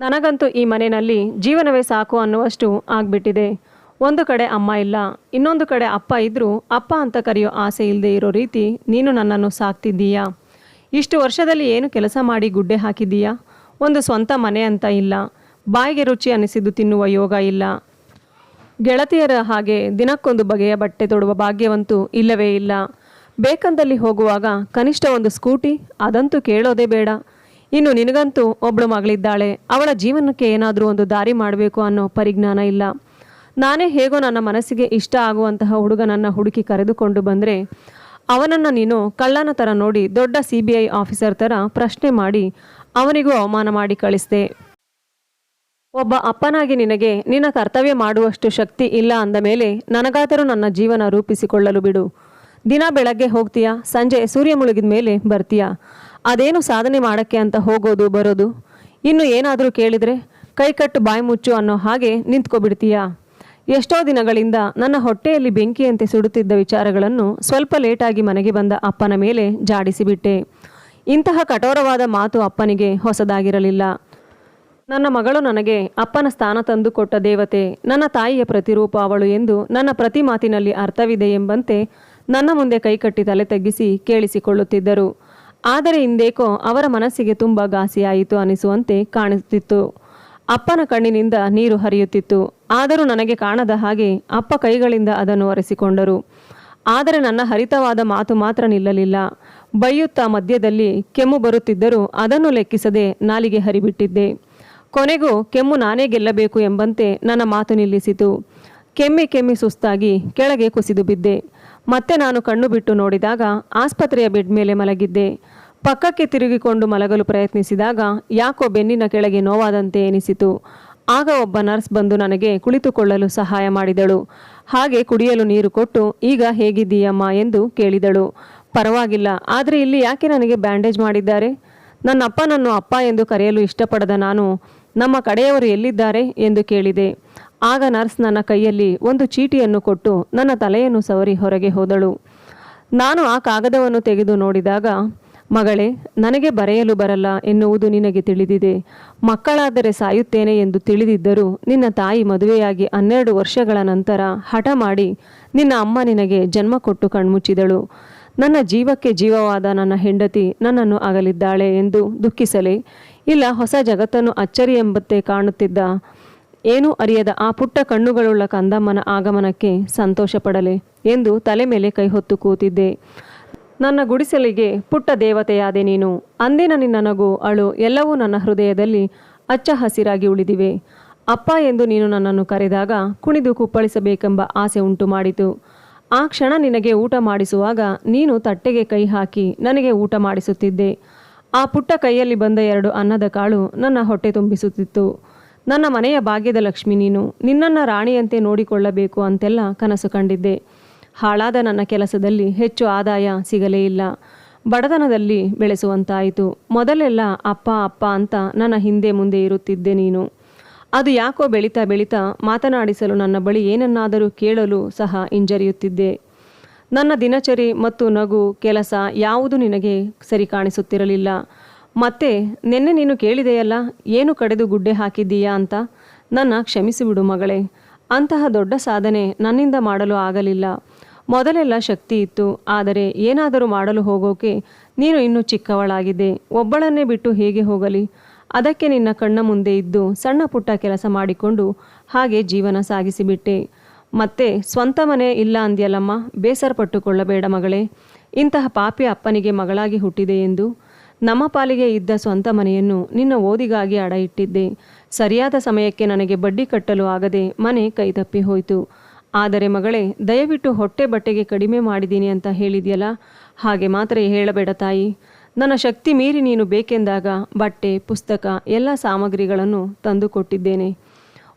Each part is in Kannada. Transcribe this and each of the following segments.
ನನಗಂತೂ ಈ ಮನೆಯಲ್ಲಿ ಜೀವನವೇ ಸಾಕು ಅನ್ನುವಷ್ಟು ಆಗ್ಬಿಟ್ಟಿದೆ. ಒಂದು ಕಡೆ ಅಮ್ಮ ಇಲ್ಲ, ಇನ್ನೊಂದು ಕಡೆ ಅಪ್ಪ ಇದ್ದರೂ ಅಪ್ಪ ಅಂತ ಕರೆಯೋ ಆಸೆ ಇಲ್ಲದೆ ಇರೋ ರೀತಿ ನೀನು ನನ್ನನ್ನು ಸಾಕ್ತಿದ್ದೀಯಾ? ಇಷ್ಟು ವರ್ಷದಲ್ಲಿ ಏನು ಕೆಲಸ ಮಾಡಿ ಗುಡ್ಡೆ ಹಾಕಿದ್ದೀಯಾ? ಒಂದು ಸ್ವಂತ ಮನೆ ಅಂತ ಇಲ್ಲ, ಬಾಯಿಗೆ ರುಚಿ ಅನಿಸಿದ್ದು ತಿನ್ನುವ ಯೋಗ ಇಲ್ಲ. ಗೆಳತಿಯರ ಹಾಗೆ ದಿನಕ್ಕೊಂದು ಬಗೆಯ ಬಟ್ಟೆ ತೊಡುವ ಭಾಗ್ಯವಂತೂ ಇಲ್ಲವೇ ಇಲ್ಲ. ಬೇಕಂದಲ್ಲಿ ಹೋಗುವಾಗ ಕನಿಷ್ಠ ಒಂದು ಸ್ಕೂಟಿ, ಅದಂತೂ ಕೇಳೋದೇ ಬೇಡ. ಇನ್ನು ನಿನಗಂತೂ ಒಬ್ಬಳು ಮಗಳಿದ್ದಾಳೆ. ಅವಳ ಜೀವನಕ್ಕೆ ಏನಾದರೂ ಒಂದು ದಾರಿ ಮಾಡಬೇಕು ಅನ್ನೋ ಪರಿಜ್ಞಾನ ಇಲ್ಲ. ನಾನೇ ಹೇಗೋ ನನ್ನ ಮನಸ್ಸಿಗೆ ಇಷ್ಟ ಆಗುವಂತಹ ಹುಡುಗನನ್ನು ಹುಡುಕಿ ಕರೆದುಕೊಂಡು ಬಂದರೆ, ಅವನನ್ನು ನೀನು ಕಳ್ಳನ ಥರ ನೋಡಿ ದೊಡ್ಡ ಸಿ ಬಿ ಐ ಆಫೀಸರ್ ಥರ ಪ್ರಶ್ನೆ ಮಾಡಿ ಅವನಿಗೂ ಅವಮಾನ ಮಾಡಿ ಕಳಿಸಿದೆ. ಒಬ್ಬ ಅಪ್ಪನಾಗಿ ನಿನಗೆ ನಿನ್ನ ಕರ್ತವ್ಯ ಮಾಡುವಷ್ಟು ಶಕ್ತಿ ಇಲ್ಲ ಅಂದ ಮೇಲೆ ನನಗಾದರೂ ನನ್ನ ಜೀವನ ರೂಪಿಸಿಕೊಳ್ಳಲು ಬಿಡು. ದಿನ ಬೆಳಗ್ಗೆ ಹೋಗ್ತೀಯಾ? ಸಂಜೆ ಸೂರ್ಯ ಮುಳುಗಿದ ಮೇಲೆ ಬರ್ತೀಯಾ? ಅದೇನು ಸಾಧನೆ ಮಾಡೋಕ್ಕೆ ಅಂತ ಹೋಗೋದು, ಬರೋದು? ಇನ್ನು ಏನಾದರೂ ಕೇಳಿದರೆ ಕೈಕಟ್ಟು ಬಾಯಿ ಮುಚ್ಚು ಅನ್ನೋ ಹಾಗೆ ನಿಂತ್ಕೊಬಿಡ್ತೀಯಾ? ಎಷ್ಟೋ ದಿನಗಳಿಂದ ನನ್ನ ಹೊಟ್ಟೆಯಲ್ಲಿ ಬೆಂಕಿಯಂತೆ ಸುಡುತ್ತಿದ್ದ ವಿಚಾರಗಳನ್ನು ಸ್ವಲ್ಪ ಲೇಟಾಗಿ ಮನೆಗೆ ಬಂದ ಅಪ್ಪನ ಮೇಲೆ ಜಾಡಿಸಿಬಿಟ್ಟೆ. ಇಂತಹ ಕಠೋರವಾದ ಮಾತು ಅಪ್ಪನಿಗೆ ಹೊಸದಾಗಿರಲಿಲ್ಲ. ನನ್ನ ಮಗಳು ನನಗೆ ಅಪ್ಪನ ಸ್ಥಾನ ತಂದುಕೊಟ್ಟ ದೇವತೆ, ನನ್ನ ತಾಯಿಯ ಪ್ರತಿರೂಪ ಅವಳು ಎಂದು ನನ್ನ ಪ್ರತಿ ಮಾತಿನಲ್ಲಿ ಅರ್ಥವಿದೆ ಎಂಬಂತೆ ನನ್ನ ಮುಂದೆ ಕೈಕಟ್ಟಿ ತಲೆ ತಗ್ಗಿಸಿ ಕೇಳಿಸಿಕೊಳ್ಳುತ್ತಿದ್ದರು. ಆದರೆ ಇಂದೇಕೋ ಅವರ ಮನಸ್ಸಿಗೆ ತುಂಬ ಘಾಸಿಯಾಯಿತು ಅನಿಸುವಂತೆ ಕಾಣುತ್ತಿತ್ತು. ಅಪ್ಪನ ಕಣ್ಣಿನಿಂದ ನೀರು ಹರಿಯುತ್ತಿತ್ತು. ಆದರೂ ನನಗೆ ಕಾಣದ ಹಾಗೆ ಅಪ್ಪ ಕೈಗಳಿಂದ ಅದನ್ನು ಒರೆಸಿಕೊಂಡರು. ಆದರೆ ನನ್ನ ಹರಿತವಾದ ಮಾತು ಮಾತ್ರ ನಿಲ್ಲಲಿಲ್ಲ. ಬೈಯುತ್ತಾ ಮಧ್ಯದಲ್ಲಿ ಕೆಮ್ಮು ಬರುತ್ತಿದ್ದರೂ ಅದನ್ನು ಲೆಕ್ಕಿಸದೆ ನಾಲಿಗೆ ಹರಿಬಿಟ್ಟಿದ್ದೆ. ಕೊನೆಗೂ ಕೆಮ್ಮು ನಾನೇ ಗೆಲ್ಲಬೇಕು ಎಂಬಂತೆ ನನ್ನ ಮಾತು ನಿಲ್ಲಿಸಿತು. ಕೆಮ್ಮಿ ಕೆಮ್ಮಿ ಸುಸ್ತಾಗಿ ಕೆಳಗೆ ಕುಸಿದು ಬಿದ್ದೆ. ಮತ್ತೆ ನಾನು ಕಣ್ಣು ಬಿಟ್ಟು ನೋಡಿದಾಗ ಆಸ್ಪತ್ರೆಯ ಬೆಡ್ ಮೇಲೆ ಮಲಗಿದ್ದೆ. ಪಕ್ಕಕ್ಕೆ ತಿರುಗಿಕೊಂಡು ಮಲಗಲು ಪ್ರಯತ್ನಿಸಿದಾಗ ಯಾಕೋ ಬೆನ್ನಿನ ಕೆಳಗೆ ನೋವಾದಂತೆ ಎನಿಸಿತು. ಆಗ ಒಬ್ಬ ನರ್ಸ್ ಬಂದು ನನಗೆ ಕುಳಿತುಕೊಳ್ಳಲು ಸಹಾಯ ಮಾಡಿದಳು. ಹಾಗೆ ಕುಡಿಯಲು ನೀರು ಕೊಟ್ಟು, ಈಗ ಹೇಗಿದ್ದೀಯಮ್ಮ? ಎಂದು ಕೇಳಿದಳು. ಪರವಾಗಿಲ್ಲ. ಆದರೆ ಇಲ್ಲಿ ಯಾಕೆ ನನಗೆ ಬ್ಯಾಂಡೇಜ್ ಮಾಡಿದ್ದಾರೆ? ನನ್ನ ಅಪ್ಪನನ್ನು ಅಪ್ಪ ಎಂದು ಕರೆಯಲು ಇಷ್ಟಪಡದ ನಾನು ನಮ್ಮ ಕಡೆಯವರು ಎಲ್ಲಿದ್ದಾರೆ? ಎಂದು ಕೇಳಿದೆ. ಆಗ ನರ್ಸ್ ನನ್ನ ಕೈಯಲ್ಲಿ ಒಂದು ಚೀಟಿಯನ್ನು ಕೊಟ್ಟು ನನ್ನ ತಲೆಯನ್ನು ಸವರಿ ಹೊರಗೆ ಹೋದಳು. ನಾನು ಆ ಕಾಗದವನ್ನು ತೆಗೆದು ನೋಡಿದಾಗ, ಮಗಳೇ, ನನಗೆ ಬರೆಯಲು ಬರಲ್ಲ ಎನ್ನುವುದು ನಿನಗೆ ತಿಳಿದಿದೆ. ಮಕ್ಕಳಾದರೆ ಸಾಯುತ್ತೇನೆ ಎಂದು ತಿಳಿದಿದ್ದರೂ ನಿನ್ನ ತಾಯಿ ಮದುವೆಯಾಗಿ ಹನ್ನೆರಡು ವರ್ಷಗಳ ನಂತರ ಹಠ ಮಾಡಿ ನಿನ್ನ ಅಮ್ಮ ನಿನಗೆ ಜನ್ಮ ಕೊಟ್ಟು ಕಣ್ಮುಚ್ಚಿದಳು. ನನ್ನ ಜೀವಕ್ಕೆ ಜೀವವಾದ ನನ್ನ ಹೆಂಡತಿ ನನ್ನನ್ನು ಅಗಲಿದ್ದಾಳೆ ಎಂದು ದುಃಖಿಸಲೇ, ಇಲ್ಲ, ಹೊಸ ಜಗತ್ತನ್ನು ಅಚ್ಚರಿ ಎಂಬಂತೆ ಕಾಣುತ್ತಿದ್ದ ಏನೂ ಅರಿಯದ ಆ ಪುಟ್ಟ ಕಣ್ಣುಗಳುಳ್ಳ ಕಂದಮ್ಮನ ಆಗಮನಕ್ಕೆ ಸಂತೋಷ ಪಡಲೆ ಎಂದು ತಲೆ ಮೇಲೆ ಕೈ ಹೊತ್ತು ಕೂತಿದ್ದೆ. ನನ್ನ ಗುಡಿಸಲಿಗೆ ಪುಟ್ಟ ದೇವತೆಯಾದೆ ನೀನು. ಅಂದಿನ ನಿನ್ನ ನಗು, ಅಳು ಎಲ್ಲವೂ ನನ್ನ ಹೃದಯದಲ್ಲಿ ಅಚ್ಚ ಹಸಿರಾಗಿ ಉಳಿದಿವೆ. ಅಪ್ಪ ಎಂದು ನೀನು ನನ್ನನ್ನು ಕರೆದಾಗ ಕುಣಿದು ಕುಪ್ಪಳಿಸಬೇಕೆಂಬ ಆಸೆ ಉಂಟು ಮಾಡಿತು. ಆ ಕ್ಷಣ ನಿನಗೆ ಊಟ ಮಾಡಿಸುವಾಗ ನೀನು ತಟ್ಟೆಗೆ ಕೈ ಹಾಕಿ ನನಗೆ ಊಟ ಮಾಡಿಸುತ್ತಿದ್ದೆ. ಆ ಪುಟ್ಟ ಕೈಯಲ್ಲಿ ಬಂದ ಎರಡು ಅನ್ನದ ಕಾಳು ನನ್ನ ಹೊಟ್ಟೆ ತುಂಬಿಸುತ್ತಿತ್ತು. ನನ್ನ ಮನೆಯ ಭಾಗ್ಯದ ಲಕ್ಷ್ಮಿ ನೀನು. ನಿನ್ನನ್ನು ರಾಣಿಯಂತೆ ನೋಡಿಕೊಳ್ಳಬೇಕು ಅಂತೆಲ್ಲ ಕನಸು ಕಂಡಿದ್ದೆ. ಹಾಳಾದ ನನ್ನ ಕೆಲಸದಲ್ಲಿ ಹೆಚ್ಚು ಆದಾಯ ಸಿಗಲೇ ಇಲ್ಲ. ಬಡತನದಲ್ಲಿ ಬೆಳೆಸುವಂತಾಯಿತು. ಮೊದಲೆಲ್ಲ ಅಪ್ಪ ಅಪ್ಪ ಅಂತ ನನ್ನ ಹಿಂದೆ ಮುಂದೆ ಇರುತ್ತಿದ್ದೆ ನೀನು. ಅದು ಯಾಕೋ ಬೆಳೀತಾ ಬೆಳೀತಾ ಮಾತನಾಡಿಸಲು ನನ್ನ ಬಳಿ ಏನನ್ನಾದರೂ ಕೇಳಲು ಸಹ ಹಿಂಜರಿಯುತ್ತಿದ್ದೆ. ನನ್ನ ದಿನಚರಿ ಮತ್ತು ನಗು, ಕೆಲಸ ಯಾವುದು ನಿನಗೆ ಸರಿ ಕಾಣಿಸುತ್ತಿರಲಿಲ್ಲ. ಮತ್ತೆ ನಿನ್ನೆ ನೀನು ಕೇಳಿದೆಯಲ್ಲ, ಏನು ಕಡೆದು ಗುಡ್ಡೆ ಹಾಕಿದ್ದೀಯಾ ಅಂತ? ನನ್ನ ಕ್ಷಮಿಸಿಬಿಡು ಮಗಳೇ. ಅಂತಹ ದೊಡ್ಡ ಸಾಧನೆ ನನ್ನಿಂದ ಮಾಡಲು ಆಗಲಿಲ್ಲ. ಮೊದಲೆಲ್ಲ ಶಕ್ತಿ ಇತ್ತು, ಆದರೆ ಏನಾದರೂ ಮಾಡಲು ಹೋಗೋಕೆ ನೀನು ಇನ್ನೂ ಚಿಕ್ಕವಳಾಗಿದ್ದೆ. ಒಬ್ಬಳನ್ನೇ ಬಿಟ್ಟು ಹೇಗೆ ಹೋಗಲಿ? ಅದಕ್ಕೆ ನಿನ್ನ ಕಣ್ಣ ಮುಂದೆ ಇದ್ದು ಸಣ್ಣ ಪುಟ್ಟ ಕೆಲಸ ಮಾಡಿಕೊಂಡು ಹಾಗೆ ಜೀವನ ಸಾಗಿಸಿಬಿಟ್ಟೆ. ಮತ್ತೆ ಸ್ವಂತ ಮನೆ ಇಲ್ಲ ಅಂದ್ಯಲ್ಲಮ್ಮ ಬೇಸರ ಪಟ್ಟುಕೊಳ್ಳಬೇಡ ಮಗಳೇ. ಇಂತಹ ಪಾಪಿ ಅಪ್ಪನಿಗೆ ಮಗಳಾಗಿ ಹುಟ್ಟಿದೆ ಎಂದು ನಮ್ಮ ಪಾಲಿಗೆ ಇದ್ದ ಸ್ವಂತ ಮನೆಯನ್ನು ನಿನ್ನ ಓದಿಗಾಗಿ ಅಡ ಇಟ್ಟಿದ್ದೆ. ಸರಿಯಾದ ಸಮಯಕ್ಕೆ ನನಗೆ ಬಡ್ಡಿ ಕಟ್ಟಲು ಆಗದೆ ಮನೆ ಕೈತಪ್ಪಿ ಹೋಯಿತು. ಆದರೆ ಮಗಳೇ, ದಯವಿಟ್ಟು ಹೊಟ್ಟೆ ಬಟ್ಟೆಗೆ ಕಡಿಮೆ ಮಾಡಿದ್ದೀನಿ ಅಂತ ಹೇಳಿದೆಯಲ್ಲ? ಹಾಗೆ ಮಾತ್ರ ಹೇಳಬೇಡ ತಾಯಿ. ನನ್ನ ಶಕ್ತಿ ಮೀರಿ ನೀನು ಬೇಕೆಂದಾಗ ಬಟ್ಟೆ, ಪುಸ್ತಕ, ಎಲ್ಲ ಸಾಮಗ್ರಿಗಳನ್ನು ತಂದು ಕೊಟ್ಟಿದ್ದೇನೆ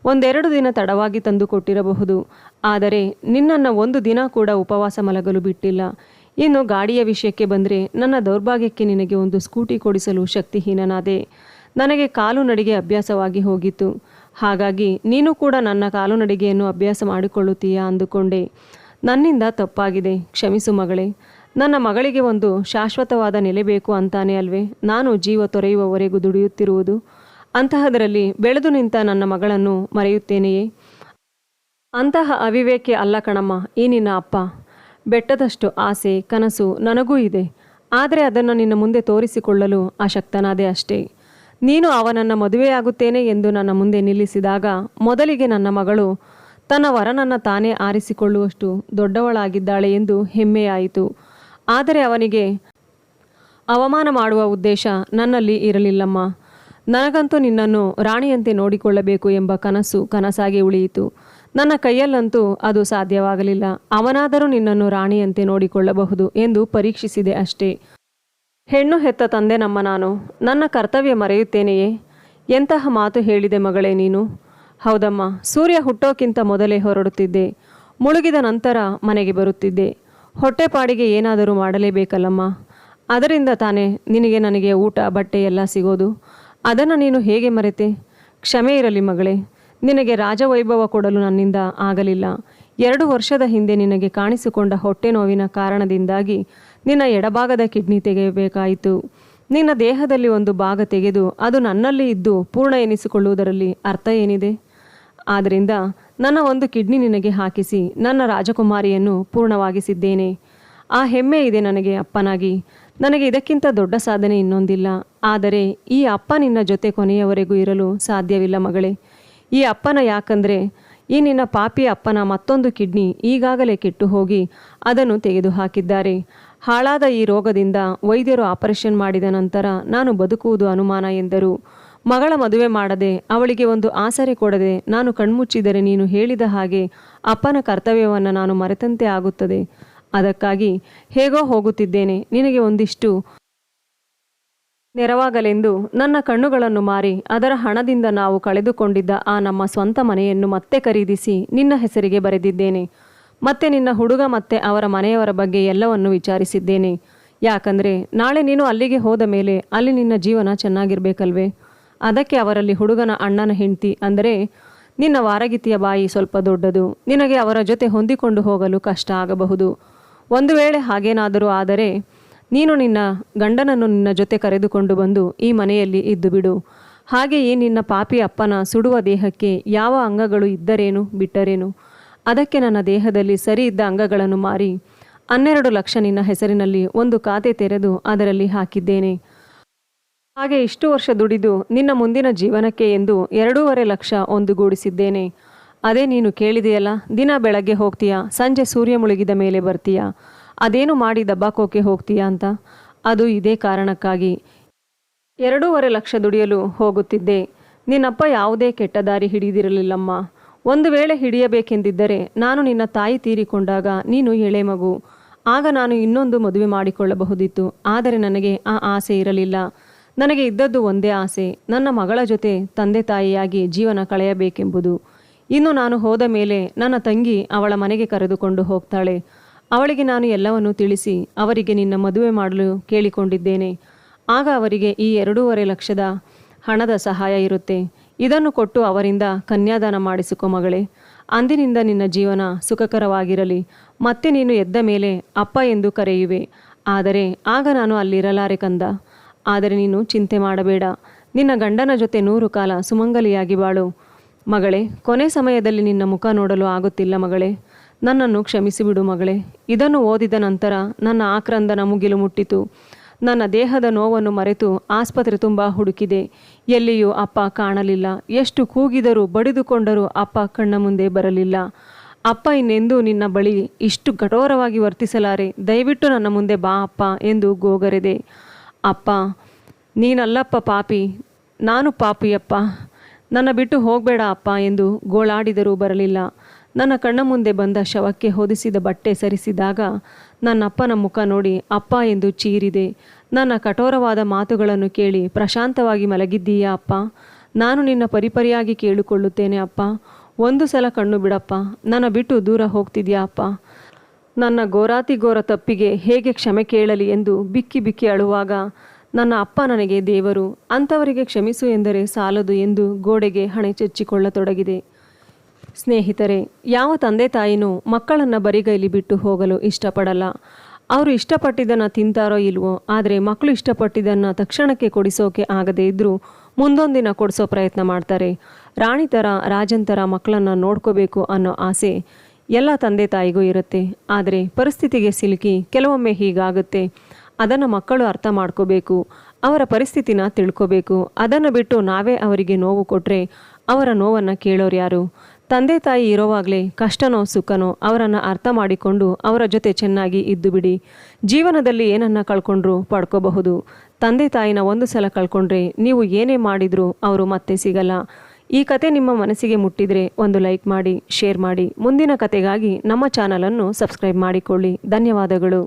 ಒಂದೆರಡು ದಿನ ತಡವಾಗಿ ತಂದು ಕೊಟ್ಟಿರಬಹುದು ಆದರೆ ನಿನ್ನನ್ನು ಒಂದು ದಿನ ಕೂಡ ಉಪವಾಸ ಮಲಗಲು ಬಿಟ್ಟಿಲ್ಲ. ಇನ್ನು ಗಾಡಿಯ ವಿಷಯಕ್ಕೆ ಬಂದರೆ ನನ್ನ ದೌರ್ಭಾಗ್ಯಕ್ಕೆ ನಿನಗೆ ಒಂದು ಸ್ಕೂಟಿ ಕೊಡಿಸಲು ಶಕ್ತಿಹೀನನಾದೆ. ನನಗೆ ಕಾಲು ನಡಿಗೆ ಅಭ್ಯಾಸವಾಗಿ ಹೋಗಿತ್ತು. ಹಾಗಾಗಿ ನೀನು ಕೂಡ ನನ್ನ ಕಾಲು ನಡಿಗೆಯನ್ನು ಅಭ್ಯಾಸ ಮಾಡಿಕೊಳ್ಳುತ್ತೀಯಾ ಅಂದುಕೊಂಡೆ. ನನ್ನಿಂದ ತಪ್ಪಾಗಿದೆ. ಕ್ಷಮಿಸು ಮಗಳೇ. ನನ್ನ ಮಗಳಿಗೆ ಒಂದು ಶಾಶ್ವತವಾದ ನೆಲೆ ಬೇಕು ಅಂತಾನೆ ಅಲ್ವೇ? ನಾನು ಜೀವ ತೊರೆಯುವವರೆಗೂ ದುಡಿಯುತ್ತಿರುವುದು. ಅಂತಹದರಲ್ಲಿ ಬೆಳೆದು ನಿಂತ ನನ್ನ ಮಗಳನ್ನು ಮರೆಯುತ್ತೇನೆಯೇ? ಅಂತಹ ಅವಿವೇಕೆ ಅಲ್ಲ ಕಣಮ್ಮ, ಈ ನಿನ್ನ ಅಪ್ಪ. ಬೆಟ್ಟದಷ್ಟು ಆಸೆ, ಕನಸು ನನಗೂ ಇದೆ. ಆದರೆ ಅದನ್ನು ನಿನ್ನ ಮುಂದೆ ತೋರಿಸಿಕೊಳ್ಳಲು ಅಶಕ್ತನಾದೆ ಅಷ್ಟೇ. ನೀನು ಅವನನ್ನು ಮದುವೆಯಾಗುತ್ತೇನೆ ಎಂದು ನನ್ನ ಮುಂದೆ ನಿಲ್ಲಿಸಿದಾಗ ಮೊದಲಿಗೆ ನನ್ನ ಮಗಳು ತನ್ನ ವರನನ್ನು ತಾನೇ ಆರಿಸಿಕೊಳ್ಳುವಷ್ಟು ದೊಡ್ಡವಳಾಗಿದ್ದಾಳೆ ಎಂದು ಹೆಮ್ಮೆಯಾಯಿತು. ಆದರೆ ಅವನಿಗೆ ಅವಮಾನ ಮಾಡುವ ಉದ್ದೇಶ ನನ್ನಲ್ಲಿ ಇರಲಿಲ್ಲಮ್ಮ. ನನಗಂತೂ ನಿನ್ನನ್ನು ರಾಣಿಯಂತೆ ನೋಡಿಕೊಳ್ಳಬೇಕು ಎಂಬ ಕನಸು ಕನಸಾಗಿ ಉಳಿಯಿತು. ನನ್ನ ಕೈಯಲ್ಲಂತೂ ಅದು ಸಾಧ್ಯವಾಗಲಿಲ್ಲ. ಅವನಾದರೂ ನಿನ್ನನ್ನು ರಾಣಿಯಂತೆ ನೋಡಿಕೊಳ್ಳಬಹುದು ಎಂದು ಪರೀಕ್ಷಿಸಿದೆ ಅಷ್ಟೇ. ಹೆಣ್ಣು ಹೆತ್ತ ತಂದೆ ನಮ್ಮ ನಾನು. ನನ್ನ ಕರ್ತವ್ಯ ಮರೆಯುತ್ತೇನೆಯೇ? ಎಂತಹ ಮಾತು ಹೇಳಿದೆ ಮಗಳೇ ನೀನು? ಹೌದಮ್ಮ, ಸೂರ್ಯ ಹುಟ್ಟೋಕ್ಕಿಂತ ಮೊದಲೇ ಹೊರಡುತ್ತಿದ್ದೆ. ಮುಳುಗಿದ ನಂತರ ಮನೆಗೆ ಬರುತ್ತಿದ್ದೆ. ಹೊಟ್ಟೆಪಾಡಿಗೆ ಏನಾದರೂ ಮಾಡಲೇಬೇಕಲ್ಲಮ್ಮ? ಅದರಿಂದ ತಾನೇ ನಿನಗೆ ನನಗೆ ಊಟ ಬಟ್ಟೆ ಎಲ್ಲ ಸಿಗೋದು. ಅದನ್ನು ನೀನು ಹೇಗೆ ಮರೆತೆ? ಕ್ಷಮೆ ಇರಲಿ ಮಗಳೇ. ನಿನಗೆ ರಾಜವೈಭವ ಕೊಡಲು ನನ್ನಿಂದ ಆಗಲಿಲ್ಲ. ಎರಡು ವರ್ಷದ ಹಿಂದೆ ನಿನಗೆ ಕಾಣಿಸಿಕೊಂಡ ಹೊಟ್ಟೆ ನೋವಿನ ಕಾರಣದಿಂದಾಗಿ ನಿನ್ನ ಎಡಭಾಗದ ಕಿಡ್ನಿ ತೆಗೆಯಬೇಕಾಯಿತು. ನಿನ್ನ ದೇಹದಲ್ಲಿ ಒಂದು ಭಾಗ ತೆಗೆದು ಅದು ನನ್ನಲ್ಲಿ ಇದ್ದು ಪೂರ್ಣ ಎನಿಸಿಕೊಳ್ಳುವುದರಲ್ಲಿ ಅರ್ಥ ಏನಿದೆ? ಆದ್ದರಿಂದ ನನ್ನ ಒಂದು ಕಿಡ್ನಿ ನಿನಗೆ ಹಾಕಿಸಿ ನನ್ನ ರಾಜಕುಮಾರಿಯನ್ನು ಪೂರ್ಣವಾಗಿಸಿದ್ದೇನೆ. ಆ ಹೆಮ್ಮೆ ಇದೆ ನನಗೆ ಅಪ್ಪನಾಗಿ. ನನಗೆ ಇದಕ್ಕಿಂತ ದೊಡ್ಡ ಸಾಧನೆ ಇನ್ನೊಂದಿಲ್ಲ. ಆದರೆ ಈ ಅಪ್ಪ ನಿನ್ನ ಜೊತೆ ಕೊನೆಯವರೆಗೂ ಇರಲು ಸಾಧ್ಯವಿಲ್ಲ ಮಗಳೇ. ಈ ಅಪ್ಪನ ಯಾಕಂದರೆ, ಈ ನಿನ್ನ ಪಾಪಿ ಅಪ್ಪನ ಮತ್ತೊಂದು ಕಿಡ್ನಿ ಈಗಾಗಲೇ ಕೆಟ್ಟು ಹೋಗಿ ಅದನ್ನು ತೆಗೆದುಹಾಕಿದ್ದಾರೆ ಹಾಳಾದ ಈ ರೋಗದಿಂದ ವೈದ್ಯರು ಆಪರೇಷನ್ ಮಾಡಿದ ನಂತರ ನಾನು ಬದುಕುವುದು ಅನುಮಾನ ಎಂದರು. ಮಗಳ ಮದುವೆ ಮಾಡದೆ ಅವಳಿಗೆ ಒಂದು ಆಸರೆ ಕೊಡದೆ ನಾನು ಕಣ್ಮುಚ್ಚಿದರೆ ನೀನು ಹೇಳಿದ ಹಾಗೆ ಅಪ್ಪನ ಕರ್ತವ್ಯವನ್ನು ನಾನು ಮರೆತಂತೆ ಆಗುತ್ತದೆ. ಅದಕ್ಕಾಗಿ ಹೇಗೋ ಹೋಗುತ್ತಿದ್ದೇನೆ, ನಿನಗೆ ಒಂದಿಷ್ಟು ನೆರವಾಗಲೆಂದು ನನ್ನ ಕಣ್ಣುಗಳನ್ನು ಮಾರಿ ಅದರ ಹಣದಿಂದ ನಾವು ಕಳೆದುಕೊಂಡಿದ್ದ ಆ ನಮ್ಮ ಸ್ವಂತ ಮನೆಯನ್ನು ಮತ್ತೆ ಖರೀದಿಸಿ ನಿನ್ನ ಹೆಸರಿಗೆ ಬರೆದಿದ್ದೇನೆ. ಮತ್ತೆ ನಿನ್ನ ಹುಡುಗ ಮತ್ತೆ ಅವರ ಮನೆಯವರ ಬಗ್ಗೆ ಎಲ್ಲವನ್ನು ವಿಚಾರಿಸಿದ್ದೇನೆ. ಯಾಕಂದರೆ ನಾಳೆ ನೀನು ಅಲ್ಲಿಗೆ ಹೋದ ಮೇಲೆ ಅಲ್ಲಿ ನಿನ್ನ ಜೀವನ ಚೆನ್ನಾಗಿರಬೇಕಲ್ವೇ? ಅದಕ್ಕೆ ಅವರಲ್ಲಿ ಹುಡುಗನ ಅಣ್ಣನ ಹೆಂಡತಿ ಅಂದರೆ ನಿನ್ನ ವಾರಗಿತಿಯ ಬಾಯಿ ಸ್ವಲ್ಪ ದೊಡ್ಡದು. ನಿನಗೆ ಅವರ ಜೊತೆ ಹೊಂದಿಕೊಂಡು ಹೋಗಲು ಕಷ್ಟ ಆಗಬಹುದು. ಒಂದು ವೇಳೆ ಹಾಗೇನಾದರೂ ಆದರೆ ನೀನು ನಿನ್ನ ಗಂಡನನ್ನು ನಿನ್ನ ಜೊತೆ ಕರೆದುಕೊಂಡು ಬಂದು ಈ ಮನೆಯಲ್ಲಿ ಇದ್ದು ಬಿಡು. ಹಾಗೆಯೇ ನಿನ್ನ ಪಾಪಿ ಅಪ್ಪನ ಸುಡುವ ದೇಹಕ್ಕೆ ಯಾವ ಅಂಗಗಳು ಇದ್ದರೇನು ಬಿಟ್ಟರೇನು? ಅದಕ್ಕೆ ನನ್ನ ದೇಹದಲ್ಲಿ ಸರಿ ಇದ್ದ ಅಂಗಗಳನ್ನು ಮಾರಿ, ಹನ್ನೆರಡು ಲಕ್ಷ ನಿನ್ನ ಹೆಸರಿನಲ್ಲಿ ಒಂದು ಖಾತೆ ತೆರೆದು ಅದರಲ್ಲಿ ಹಾಕಿದ್ದೇನೆ. ಹಾಗೆ ಇಷ್ಟು ವರ್ಷ ದುಡಿದು ನಿನ್ನ ಮುಂದಿನ ಜೀವನಕ್ಕೆ ಎಂದು ಎರಡೂವರೆ ಲಕ್ಷ ಒಂದುಗೂಡಿಸಿದ್ದೇನೆ. ಅದೇ ನೀನು ಕೇಳಿದೆಯಲ್ಲ, ದಿನ ಬೆಳಗ್ಗೆ ಹೋಗ್ತೀಯಾ, ಸಂಜೆ ಸೂರ್ಯ ಮುಳುಗಿದ ಮೇಲೆ ಬರ್ತೀಯಾ? ಅದೇನು ಮಾಡಿ ದಬ್ಬಾಕೋಕೆ ಹೋಗ್ತೀಯಾ ಅಂತ? ಅದು ಇದೇ ಕಾರಣಕ್ಕಾಗಿ. ಎರಡೂವರೆ ಲಕ್ಷ ದುಡಿಯಲು ಹೋಗುತ್ತಿದ್ದೆ. ನಿನ್ನಪ್ಪ ಯಾವುದೇ ಕೆಟ್ಟ ದಾರಿ ಹಿಡಿದಿರಲಿಲ್ಲಮ್ಮ. ಒಂದು ವೇಳೆ ಹಿಡಿಯಬೇಕೆಂದಿದ್ದರೆ ನಾನು ನಿನ್ನ ತಾಯಿ ತೀರಿಕೊಂಡಾಗ ನೀನು ಎಳೆ ಮಗು. ಆಗ ನಾನು ಇನ್ನೊಂದು ಮದುವೆ ಮಾಡಿಕೊಳ್ಳಬಹುದಿತ್ತು. ಆದರೆ ನನಗೆ ಆ ಆಸೆ ಇರಲಿಲ್ಲ. ನನಗೆ ಇದ್ದದ್ದು ಒಂದೇ ಆಸೆ. ನನ್ನ ಮಗಳ ಜೊತೆ ತಂದೆ ತಾಯಿಯಾಗಿ ಜೀವನ ಕಳೆಯಬೇಕೆಂಬುದು. ಇನ್ನು ನಾನು ಹೋದ ಮೇಲೆ ನನ್ನ ತಂಗಿ ಅವಳ ಮನೆಗೆ ಕರೆದುಕೊಂಡು ಹೋಗ್ತಾಳೆ. ಅವಳಿಗೆ ನಾನು ಎಲ್ಲವನ್ನೂ ತಿಳಿಸಿ ಅವರಿಗೆ ನಿನ್ನ ಮದುವೆ ಮಾಡಲು ಕೇಳಿಕೊಂಡಿದ್ದೇನೆ. ಆಗ ಅವರಿಗೆ ಈ ಎರಡೂವರೆ ಲಕ್ಷದ ಹಣದ ಸಹಾಯ ಇರುತ್ತೆ. ಇದನ್ನು ಕೊಟ್ಟು ಅವರಿಂದ ಕನ್ಯಾದಾನ ಮಾಡಿಸಿಕೊ ಮಗಳೇ. ಅಂದಿನಿಂದ ನಿನ್ನ ಜೀವನ ಸುಖಕರವಾಗಿರಲಿ. ಮತ್ತೆ ನೀನು ಎದ್ದ ಮೇಲೆ ಅಪ್ಪ ಎಂದು ಕರೆಯುವೆ. ಆದರೆ ಆಗ ನಾನು ಅಲ್ಲಿರಲಾರೆ ಕಂದ. ಆದರೆ ನೀನು ಚಿಂತೆ ಮಾಡಬೇಡ. ನಿನ್ನ ಗಂಡನ ಜೊತೆ ನೂರು ಕಾಲ ಸುಮಂಗಲಿಯಾಗಿ ಬಾಳು. ಮಗಳೇ, ಕೊನೆ ಸಮಯದಲ್ಲಿ ನಿನ್ನ ಮುಖ ನೋಡಲು ಆಗುತ್ತಿಲ್ಲ ಮಗಳೇ. ನನ್ನನ್ನು ಕ್ಷಮಿಸಿಬಿಡು ಮಗಳೇ. ಇದನ್ನು ಓದಿದ ನಂತರ ನನ್ನ ಆಕ್ರಂದನ ಮುಗಿಲು ಮುಟ್ಟಿತು. ನನ್ನ ದೇಹದ ನೋವನ್ನು ಮರೆತು ಆಸ್ಪತ್ರೆ ತುಂಬ ಹುಡುಕಿದೆ. ಎಲ್ಲಿಯೂ ಅಪ್ಪ ಕಾಣಲಿಲ್ಲ. ಎಷ್ಟು ಕೂಗಿದರೂ, ಬಡಿದುಕೊಂಡರೂ ಅಪ್ಪ ಕಣ್ಣ ಮುಂದೆ ಬರಲಿಲ್ಲ. ಅಪ್ಪ ಇನ್ನೆಂದೂ ನಿನ್ನ ಬಳಿ ಇಷ್ಟು ಕಠೋರವಾಗಿ ವರ್ತಿಸಲಾರೆ. ದಯವಿಟ್ಟು ನನ್ನ ಮುಂದೆ ಬಾ ಅಪ್ಪ ಎಂದು ಗೋಗರೆದೆ. ಅಪ್ಪ, ನೀನಲ್ಲಪ್ಪ ಪಾಪಿ. ನಾನು ಪಾಪಿಯಪ್ಪ. ನನ್ನ ಬಿಟ್ಟು ಹೋಗಬೇಡ ಅಪ್ಪ ಎಂದು ಗೋಳಾಡಿದರೂ ಬರಲಿಲ್ಲ. ನನ್ನ ಕಣ್ಣ ಮುಂದೆ ಬಂದ ಶವಕ್ಕೆ ಹೊದಿಸಿದ ಬಟ್ಟೆ ಸರಿಸಿದಾಗ ನನ್ನಪ್ಪನ ಮುಖ ನೋಡಿ, ಅಪ್ಪ ಎಂದು ಚೀರಿದೆ. ನನ್ನ ಕಠೋರವಾದ ಮಾತುಗಳನ್ನು ಕೇಳಿ ಪ್ರಶಾಂತವಾಗಿ ಮಲಗಿದ್ದೀಯಾ ಅಪ್ಪ? ನಾನು ನಿನ್ನ ಪರಿಪರಿಯಾಗಿ ಕೇಳಿಕೊಳ್ಳುತ್ತೇನೆ ಅಪ್ಪ. ಒಂದು ಸಲ ಕಣ್ಣು ಬಿಡಪ್ಪ. ನನ್ನ ಬಿಟ್ಟು ದೂರ ಹೋಗ್ತಿದ್ಯಾ ಅಪ್ಪ? ನನ್ನ ಗೋರಾತಿ ಗೋರ ತಪ್ಪಿಗೆ ಹೇಗೆ ಕ್ಷಮೆ ಕೇಳಲಿ ಎಂದು ಬಿಕ್ಕಿ ಬಿಕ್ಕಿ ಅಳುವಾಗ, ನನ್ನ ಅಪ್ಪ ನನಗೆ ದೇವರು, ಅಂಥವರಿಗೆ ಕ್ಷಮಿಸು ಎಂದರೆ ಸಾಲದು ಎಂದು ಗೋಡೆಗೆ ಹಣೆ ಚಚ್ಚಿಕೊಳ್ಳತೊಡಗಿದೆ ಸ್ನೇಹಿತರೆ, ಯಾವ ತಂದೆ ತಾಯಿನೂ ಮಕ್ಕಳನ್ನು ಬರಿಗೈಲಿ ಬಿಟ್ಟು ಹೋಗಲು ಇಷ್ಟಪಡಲ್ಲ. ಅವರು ಇಷ್ಟಪಟ್ಟಿದ್ದನ್ನು ತಿಂತಾರೋ ಇಲ್ವೋ, ಆದರೆ ಮಕ್ಕಳು ಇಷ್ಟಪಟ್ಟಿದ್ದನ್ನು ತಕ್ಷಣಕ್ಕೆ ಕೊಡಿಸೋಕೆ ಆಗದೇ ಇದ್ದರೂ ಮುಂದೊಂದಿನ ಕೊಡಿಸೋ ಪ್ರಯತ್ನ ಮಾಡ್ತಾರೆ. ರಾಣಿ ಥರ ರಾಜನ್ ಥರ ಮಕ್ಕಳನ್ನು ನೋಡ್ಕೋಬೇಕು ಅನ್ನೋ ಆಸೆ ಎಲ್ಲ ತಂದೆ ತಾಯಿಗೂ ಇರುತ್ತೆ. ಆದರೆ ಪರಿಸ್ಥಿತಿಗೆ ಸಿಲುಕಿ ಕೆಲವೊಮ್ಮೆ ಹೀಗಾಗುತ್ತೆ. ಅದನ್ನು ಮಕ್ಕಳು ಅರ್ಥ ಮಾಡ್ಕೋಬೇಕು, ಅವರ ಪರಿಸ್ಥಿತಿನ ತಿಳ್ಕೋಬೇಕು. ಅದನ್ನು ಬಿಟ್ಟು ನಾವೇ ಅವರಿಗೆ ನೋವು ಕೊಟ್ಟರೆ ಅವರ ನೋವನ್ನು ಕೇಳೋರು ಯಾರು? ತಂದೆ ತಾಯಿ ಇರೋವಾಗಲೇ ಕಷ್ಟನೋ ಸುಖನೋ ಅವರನ್ನು ಅರ್ಥ ಮಾಡಿಕೊಂಡು ಅವರ ಜೊತೆ ಚೆನ್ನಾಗಿ ಇದ್ದು ಬಿಡಿ. ಜೀವನದಲ್ಲಿ ಏನನ್ನು ಕಳ್ಕೊಂಡ್ರೂ ಪಡ್ಕೋಬಹುದು. ತಂದೆ ತಾಯಿನ ಒಂದು ಸಲ ಕಳ್ಕೊಂಡ್ರೆ ನೀವು ಏನೇ ಮಾಡಿದರೂ ಅವರು ಮತ್ತೆ ಸಿಗಲ್ಲ. ಈ ಕತೆ ನಿಮ್ಮ ಮನಸ್ಸಿಗೆ ಮುಟ್ಟಿದರೆ ಒಂದು ಲೈಕ್ ಮಾಡಿ, ಶೇರ್ ಮಾಡಿ. ಮುಂದಿನ ಕತೆಗಾಗಿ ನಮ್ಮ ಚಾನಲನ್ನು ಸಬ್ಸ್ಕ್ರೈಬ್ ಮಾಡಿಕೊಳ್ಳಿ. ಧನ್ಯವಾದಗಳು.